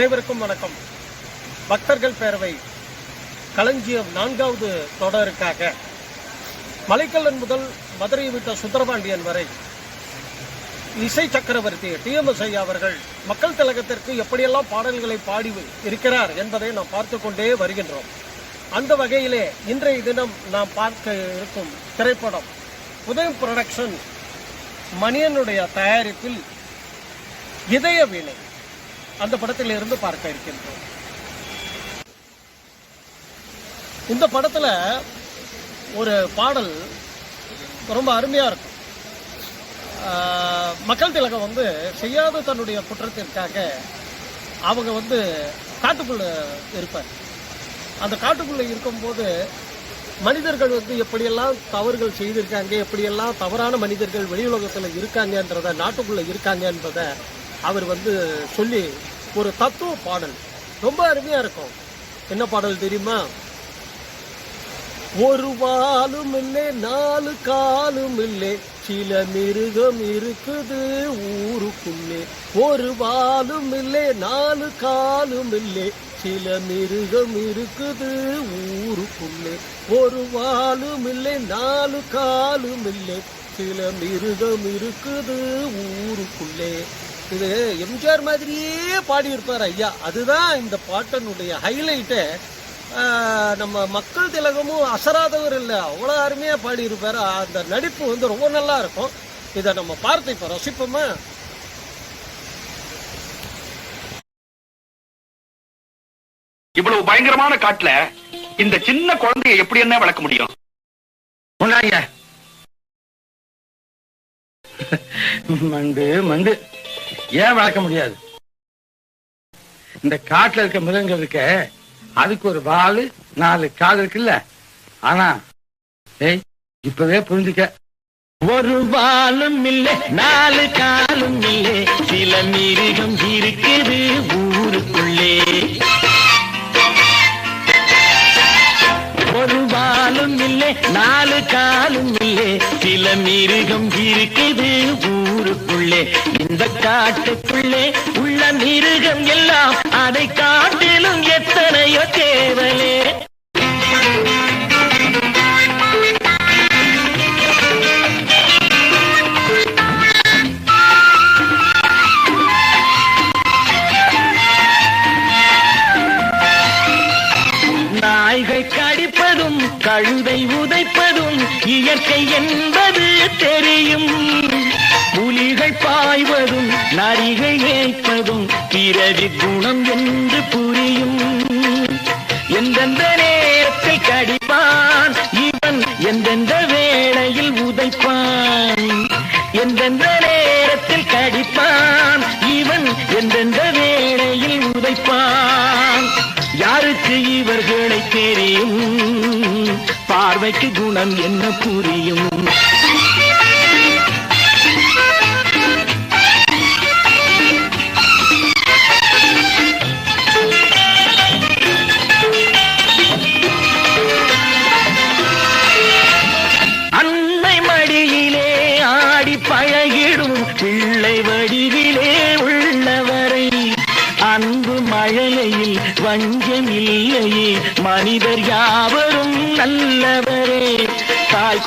அனைவருக்கும் வணக்கம். பக்தர்கள் பேரவை களஞ்சியம் நான்காவது தொடருக்காக மலைக்கல்லன் முதல் மதுரையை விட்ட சுந்தரபாண்டியன் வரை இசை சக்கரவர்த்தி டிஎம்எஸ் ஐயா அவர்கள் மக்கள் திலகத்திற்கு எப்படியெல்லாம் பாடல்களை பாடி இருக்கிறார் என்பதை நாம் பார்த்து கொண்டே வருகின்றோம். அந்த வகையிலே இன்றைய தினம் நாம் பார்க்க இருக்கும் திரைப்படம் உதயம் புரொடக்ஷன் மணியனுடைய தயாரிப்பில் இதய வீணை அந்த படத்தில் இருந்து பார்க்க இருக்கின்றோம். இந்த படத்தில் ஒரு பாடல் ரொம்ப அருமையாக இருக்கும். மக்கள் திலகம் வந்து செய்யாத தன்னுடைய குற்றத்திற்காக அவங்க வந்து காட்டுக்குள்ளே இருப்பார். அந்த காட்டுக்குள்ளே இருக்கும்போது மனிதர்கள் வந்து எப்படியெல்லாம் தவறுகள் செய்திருக்காங்க எப்படியெல்லாம் தவறான மனிதர்கள் வெளி உலகத்தில் இருக்காங்கன்றத நாட்டுக்குள்ளே இருக்காங்க என்பதை அவர் வந்து சொல்லி ஒரு தத்துவ பாடல். ரொம்ப அருமையா இருக்கும். என்ன பாடல் தெரியுமா? ஒரு வாலும் இல்லை நாலு காலும் இல்லை. சில மிருகம் இருக்குது ஊருக்குள்ளே. ஒரு வாலும் இல்லை நாலு காலும் இல்லை. சில மிருகம் இருக்குது ஊருக்குள்ளே. ஒரு வாலும் இல்லை நாலு காலும் இல்லை. சில மிருகம் இருக்குது ஊருக்குள்ளே. இது எம்ஜிஆர் மாதிரியே பாடியிருப்பார் ஐயா. அதுதான் இந்த பாட்டனுடைய ஹைலைட்டே நம்ம மக்கள் திலகமும் அசராதவர் இல்லை அவ்வளோ அருமையாக பாடியிருப்பார். அந்த நடிப்பு வந்து ரொம்ப நல்லா இருக்கும். இதை நம்ம பார்த்து இப்போ ரசிப்போமா? இவ்வளவு பயங்கரமான காட்டுல இந்த சின்ன குழந்தைய எப்படி என்ன வளர்க்க முடியும்? மண்டு மண்டு. ஏன் வளர்க்க முடியாது? இந்த காட்டுல இருக்க மிருகங்கள் இருக்க அதுக்கு ஒரு வாலு நாலு கால் இருக்குல்ல? ஆனா ஏய் இப்பவே புரிஞ்சுக்க. ஒரு வாலும் இல்லை நாலு காலும் இல்லை. சில மிருகம் இருக்குது ஊருக்குள்ளே. ஒரு வாலும் இல்லை நாலு காலும் இல்லை. சில மிருகம் இருக்குது ஊருக்குள்ளே. உள்ளே இந்த காட்டுக்குள்ளே உள்ள மிருகம் எல்லாம் அதை காட்டிலும் எத்தனையோ தேவலே நாய்கள் கடிப்பதும் கழுதை உதைப்பதும் இயற்கை என்பது தெரியும். புலிகள் பாய்வதும் நரிகை ஏய்ப்பதும் பிறவி குணம் என்று புரியும். எந்தெந்த நேரத்தில் கடிப்பான் இவன் எந்தெந்த வேளையில் உதைப்பான். எந்தெந்த நேரத்தில் கடிப்பான் இவன் எந்தெந்த வேளையில் உதைப்பான். யாருக்கு இவர்களை தெரியும்? பார்வைக்கு குணம் என்ன புரியும்?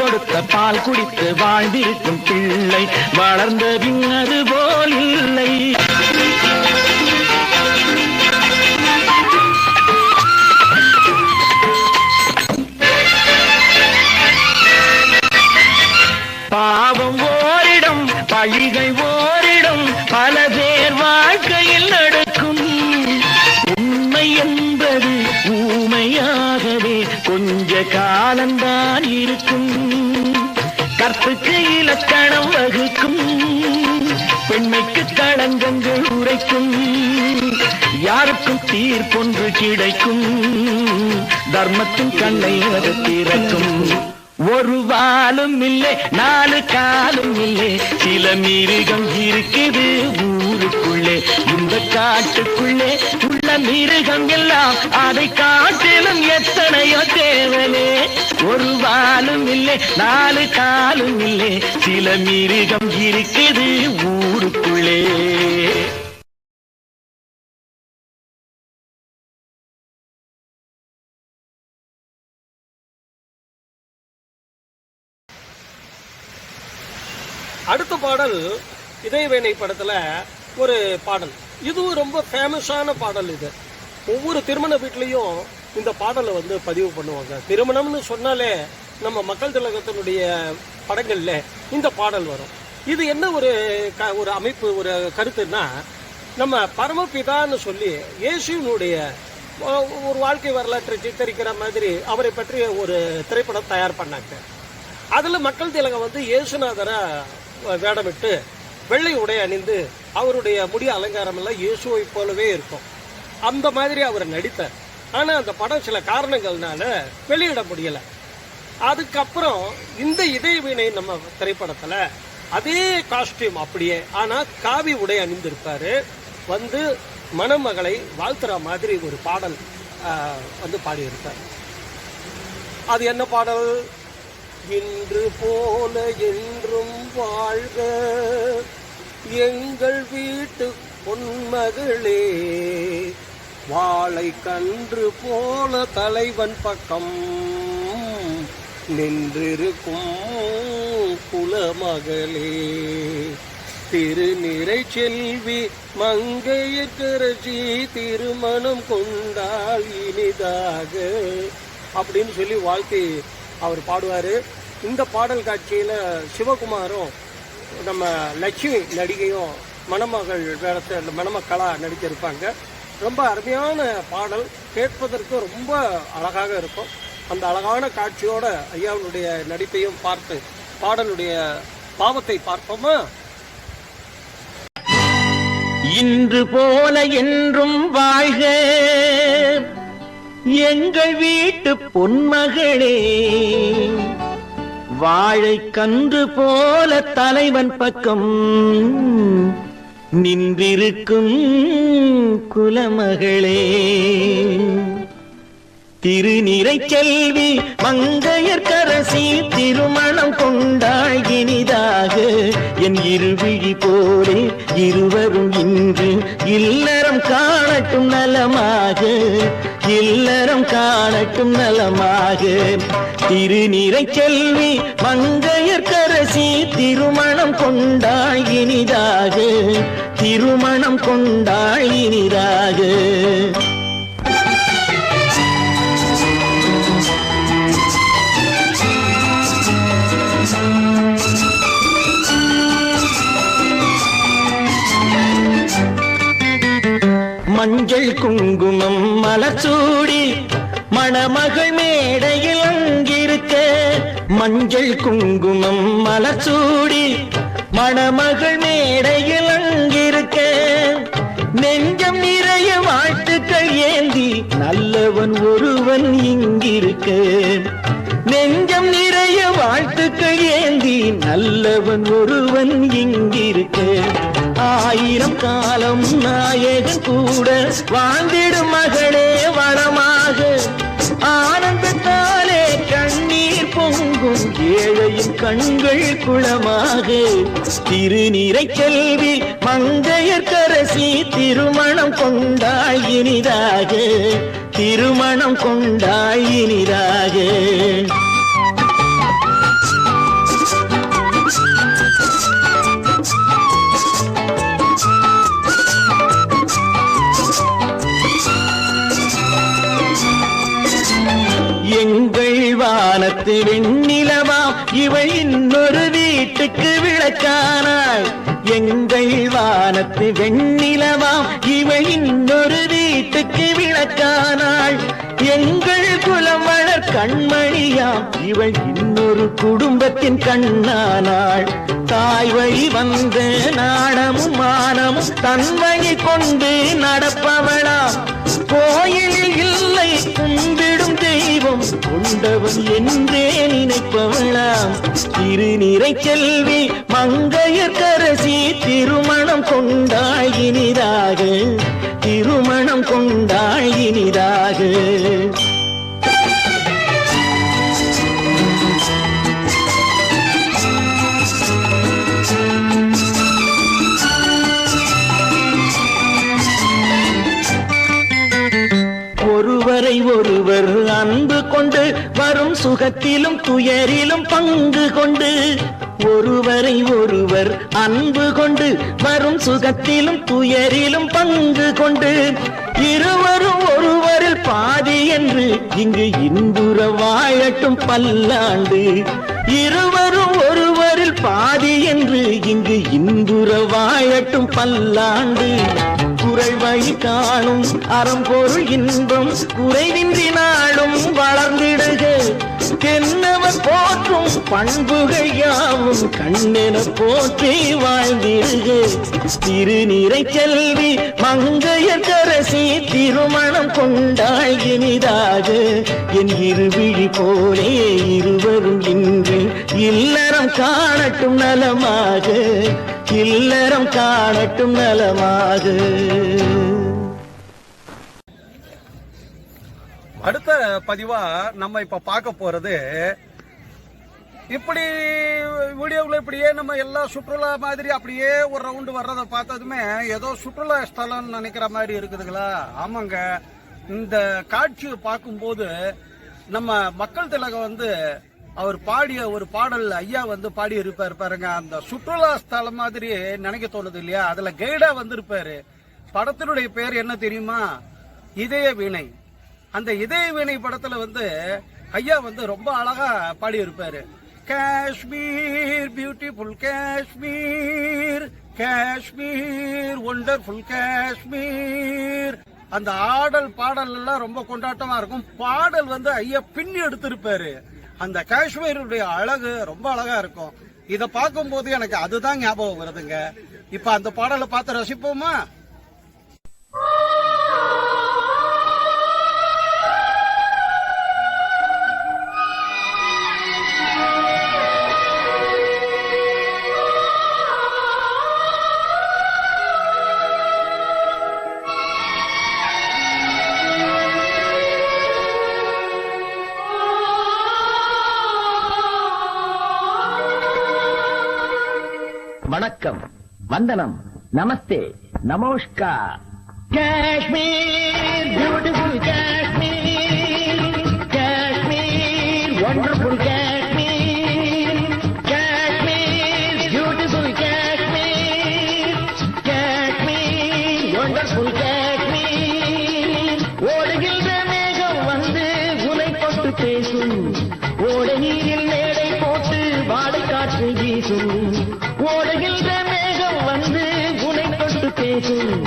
கொடுத்த பால் குடித்து வாழ்ந்திருக்கும் பிள்ளை. வளர்ந்த பின்னது போலில் களங்கங்கள் உரைக்கும். யாருக்கும் தீர்ப்பொன்று கிடைக்கும். தர்மத்தின் கண்ணை அது திறக்கும். ஒரு வாலும் இல்லை நாலு காலும் இல்லை. சில மிருகம் இருக்குது ஊருக்குள்ளே. இந்த காட்டுக்குள்ளே உள்ள மிருகம் எல்லாம் அதை காட்டிலும் எத்தனையோ தேவனே. ஒரு வாலும் இல்லை நாலு காலும் இல்லை. சில மிருகம் இருக்குது ஊருக்குள்ளே. அடுத்த பாடல் இதயவேணை படத்துல ஒரு பாடல். இதுவும் ரொம்ப ஃபேமஸான பாடல் இது. ஒவ்வொரு திருமண வீட்லேயும் இந்த பாடலை வந்து பதிவு பண்ணுவாங்க. திருமணம்னு சொன்னாலே நம்ம மக்கள் திலகத்தினுடைய படங்களில் இந்த பாடல் வரும். இது என்ன ஒரு க- ஒரு அமைப்பு ஒரு கருத்துன்னா நம்ம பரமபிதான்னு சொல்லி இயேசுவினுடைய ஒரு வாழ்க்கை வரலாற்றை சித்தரிக்கிற மாதிரி அவரை பற்றிய ஒரு திரைப்படம் தயார் பண்ணாங்க. அதில் மக்கள் திலகம் வந்து இயேசுநாதரை வேடமிட்டு வெள்ளை உடை அணிந்து அவருடைய முடி அலங்காரம் எல்லாம் இயேசுவை போலவே இருக்கும். அந்த மாதிரி அவர் நடித்தார். ஆனால் அந்த படம் சில காரணங்கள்னால வெளியிட முடியலை. அதுக்கப்புறம் இந்த இதயவினை நம்ம திரைப்படத்தில் அதே காஸ்டியூம் அப்படியே ஆனால் காவி உடை அணிந்திருப்பார். வந்து மணமகளை வாழ்த்துற மாதிரி ஒரு பாடல் வந்து பாடியிருப்பார். அது என்ன பாடல்? இன்று போல என்றும் வாழ்க எங்கள் வீட்டு பொன்மகளே வாழை கன்று போல தலைவன் பக்கம் நின்றிருக்கும் குலமகளே. திருநிறை செல்வி மங்கையர்கரசி திருமணம் கொண்டால் இனிதாக. அப்படின்னு சொல்லி வாழ்த்தி அவர் பாடுவார். இந்த பாடல் காட்சியில் சிவகுமாரும் நம்ம லட்சுமி நடிகையும் மணமகள் வேடத்தை அந்த நடிச்சிருப்பாங்க. ரொம்ப அருமையான பாடல். கேட்பதற்கு ரொம்ப அழகாக இருக்கும். அந்த அழகான காட்சியோட ஐயாவுடைய நடிப்பையும் பார்த்து பாடலுடைய பாவத்தை பார்ப்போமா? இன்று போல என்றும் வாழ்க. எங்கள் வீட்டு பொன்மகளே வாழை கன்று போல தலைவன் பக்கம். நின்றிருக்கும் குலமகளே. திருநிறை செல்வி மங்கையர்கரசி திருமணம் கொண்டாள் இனிதாக என் இருவிழி போலே இருவரும் இன்று இல்லறம் காணட்டும் நலமாக. இல்லறம் காணட்டும் நலமாக. திருநிறை செல்வி மங்கையர்கரசி திருமணம் கொண்டாள் இனிதாக திருமணம் கொண்டாள் இனிதாக மஞ்சள் குங்குமம் மலச்சூடி மணமகள் மேடையில் அங்கிருக்க. மஞ்சள் குங்குமம் மலச்சூடி மணமகள் மேடையில் அங்கிருக்க. நெஞ்சம் நிறைய வாழ்த்துக்கள் ஏந்தி நல்லவன் ஒருவன் இங்கிருக்க. நெஞ்சம் நிறைய வாழ்த்துக்கள் ஏந்தி நல்லவன் ஒருவன் இங்கிருக்க. ஆயிரம் காலம் நாயகன் கூட வாழ்ந்திடும் மகளே வரமாக ஆனந்தத்தாலே கண்ணீர் பொங்கும் ஏழையின் கண்கள் குளமாக. திருநீரை செல்வி மங்கையர்கரசி திருமணம் கொண்டாய் இனிதாக. திருமணம் கொண்டாய் இனிதாக. வானத்து வெண்ணிலவா இவள் இன்னொரு வீட்டுக்கு விளக்கானாள். எங்கள் வானத்து வெண்ணிலவா இவள் இன்னொரு வீட்டுக்கு விளக்கானாள். எங்கள் குலம் வளர் கண்மணியாம் இவள் இன்னொரு குடும்பத்தின் கண்ணானாள். தாய் வழி வந்த நாடமும் மானமும் தன்மையை கொண்டு நடப்பவளாம். கோயிலில் இல்லை கும்பிடும் தெய்வம் கொண்டவன் என்றே நினைப்பவளாம். திருநிறை செல்வி மங்கையர்கரசி திருமணம் கொண்டாய் இனிதாக. திருமணம் கொண்டாய் இனிதாக. ஒருவரை ஒருவர் அன்பு வரும் சுகத்திலும் துயரிலும் பங்கு கொண்டு ஒருவரை ஒருவர் அன்பு கொண்டு வரும் சுகத்திலும் துயரிலும் பங்கு கொண்டு இருவரும் ஒருவரில் பாதி என்று இங்கு இன்புற வாழட்டும் பல்லாண்டு இருவரும் ஒருவரில் பாதி என்று இங்கு இன்புற வாழட்டும் பல்லாண்டு. குறைவை காணும் அறம் பொருள் இன்பம் குறைவின்றி நாளும் பண்புகள் யாவும் கண்ணென போற்றி வாழ்ந்திடுக திருநீரை செல்வி மங்கையர் கரசி திருமணம் கொண்டாள் இனிதாக. என் இருவிழி போலே இருவரும் இன்று இல்லறம் காணட்டும் நலமாக. இல்லறம் காணட்டும் நலமாக. அடுத்த பதிவா நம்ம இப்ப பார்க்க போறது இப்படி வீடியோவில் இப்படியே நம்ம எல்லா சுற்றுலா மாதிரி அப்படியே ஒரு ரவுண்டு வர்றதை பார்த்ததுமே ஏதோ சுற்றுலா ஸ்தலம்னு நினைக்கிற மாதிரி இருக்குதுங்களா? ஆமாங்க. இந்த காட்சியை பார்க்கும்போது நம்ம மக்கள் திலகம் வந்து அவர் பாடிய ஒரு பாடல் ஐயா வந்து பாடி இருப்பார் பாருங்க. அந்த சுற்றுலா ஸ்தலம் மாதிரி நினைக்க தோணுது இல்லையா? அதுல கைடா வந்திருப்பாரு. படத்தினுடைய பேர் என்ன தெரியுமா? இதய வீணை அந்த இதய வீணை படத்துல வந்து ஐயா வந்து ரொம்ப அழகா பாடி இருப்பாரு காஷ்மீர் பியூட்டிஃபுல் காஷ்மீர் காஷ்மீர் ஒண்டர்ஃபுல் காஷ்மீர் அந்த ஆடல் பாடல் எல்லாம் ரொம்ப கொண்டாட்டமா இருக்கும். பாடல் வந்து ஐயா பின்னி எடுத்திருப்பாரு. அந்த காஷ்மீருடைய அழகு ரொம்ப அழகா இருக்கும். இத பார்க்கும்போது எனக்கு அதுதான் ஞாபகம் வருதுங்க. இப்ப அந்த பாடலை பார்த்து ரசிப்போமா? வணக்கம் வந்தனம் நமஸ்தே நமோஷ்கா. காஷ்மீர் பியூட்டிஃபுல் காஷ்மீர். காஷ்மீர் ஒண்டர்ஃபுல் காஷ்மீர் பேசும்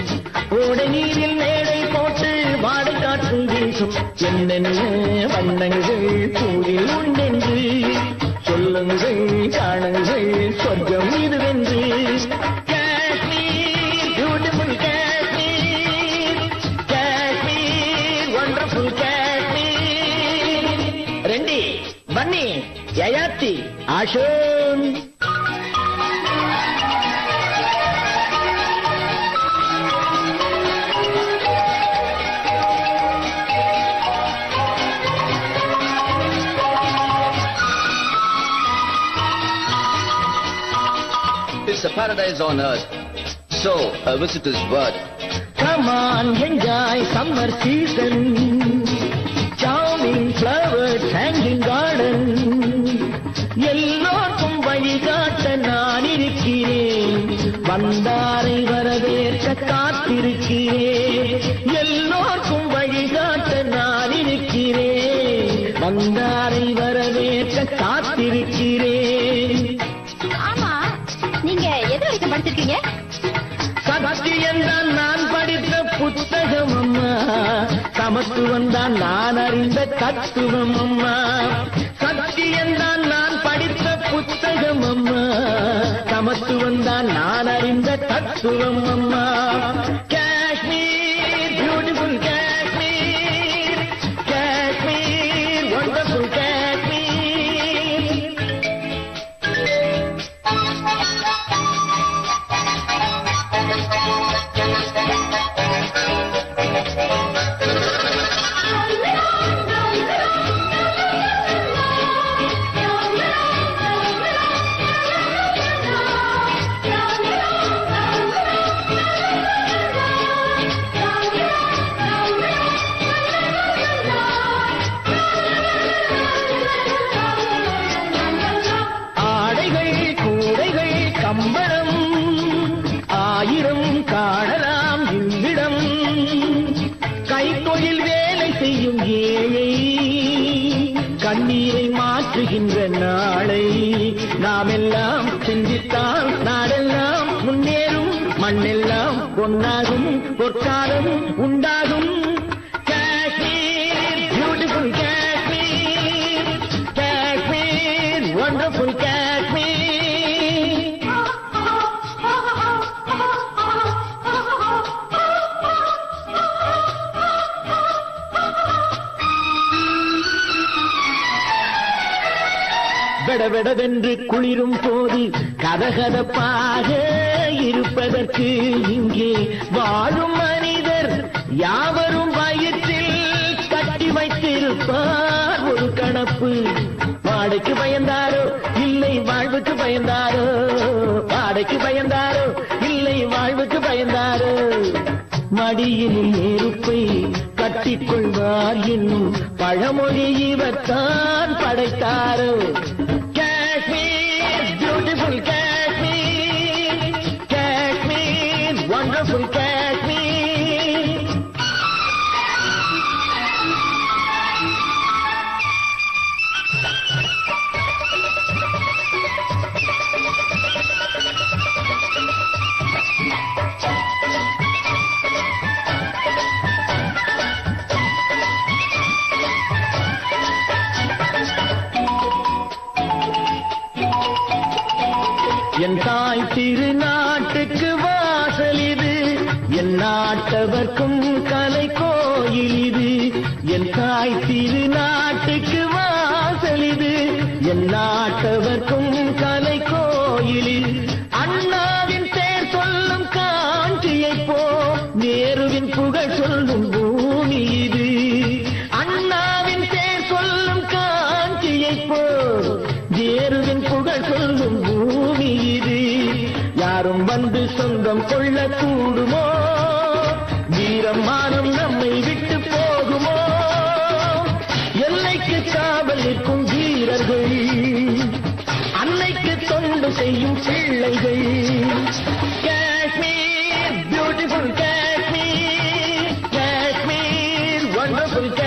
ஓடை நீரில் மேடை போட்டு வாடை காற்று வீசும். என்னென்ன வண்ணங்கள் பூவில் உண்டென்று. சொல்லுங்கள் காணுங்கள் சொர்க்கம் இதுவென்று. ரெண்டி பன்னி Yayati ஆஷோன் It's a paradise on earth. So, a visitor's word. Come on, enjoy summer season. Charming flowers hanging garden. எல்லோருக்கும் வழிகாட்ட நான் இருக்கிறேன் வந்தாரை வரவேற்க காத்திருக்கிறேன் எல்லோருக்கும் வழிகாட்ட நான் இருக்கிறேன் வந்தாரை வரவேற்க காத்திருக்கிறேன் படிச்சிருக்கீங்க? சத்தியம் தான் நான் படித்த புத்தகம் அம்மா. சமத்துவம் தான் நான் அறிந்த தத்துவம் அம்மா. சத்தியம் தான் நான் படித்த புத்தகம் அம்மா. சமத்துவம் தான் நான் அறிந்த தத்துவம் அம்மா. நாளை நாம் எல்லாம் சிந்தித்தால் நாடெல்லாம் முன்னேறும் மண்ணெல்லாம் பொன்னாகும் பொற்காலம் உண்டாகும். வெடவெடவென்று குளிரும் போது கதகதப்பாக இருப்பதற்கு இங்கே வாழும் மனிதர் யாவரும் வயிற்றில் கட்டி வைத்திருப்பார். ஒரு கணப்பு வாடைக்கு பயந்தாரோ இல்லை வாழ்வுக்கு பயந்தாரோ? வாடைக்கு பயந்தாரோ இல்லை வாழ்வுக்கு பயந்தாரோ? மடியில் நெருப்பை கட்டிக்கொள்வார் என்னும் பழமொழி இவர்தான் படைத்தாரோ? muy அண்ணாவின் பேர் சொல்லும் காஞ்சியை போ நேருவின் புகழ் சொல்லும் பூமி இது. அண்ணாவின் பேர் சொல்லும் காஞ்சியை போ நேருவின் புகழ் சொல்லும் பூமி இது. யாரும் வந்து சொந்தம் கொள்ள கூடுமோ வீரம் wonderful day.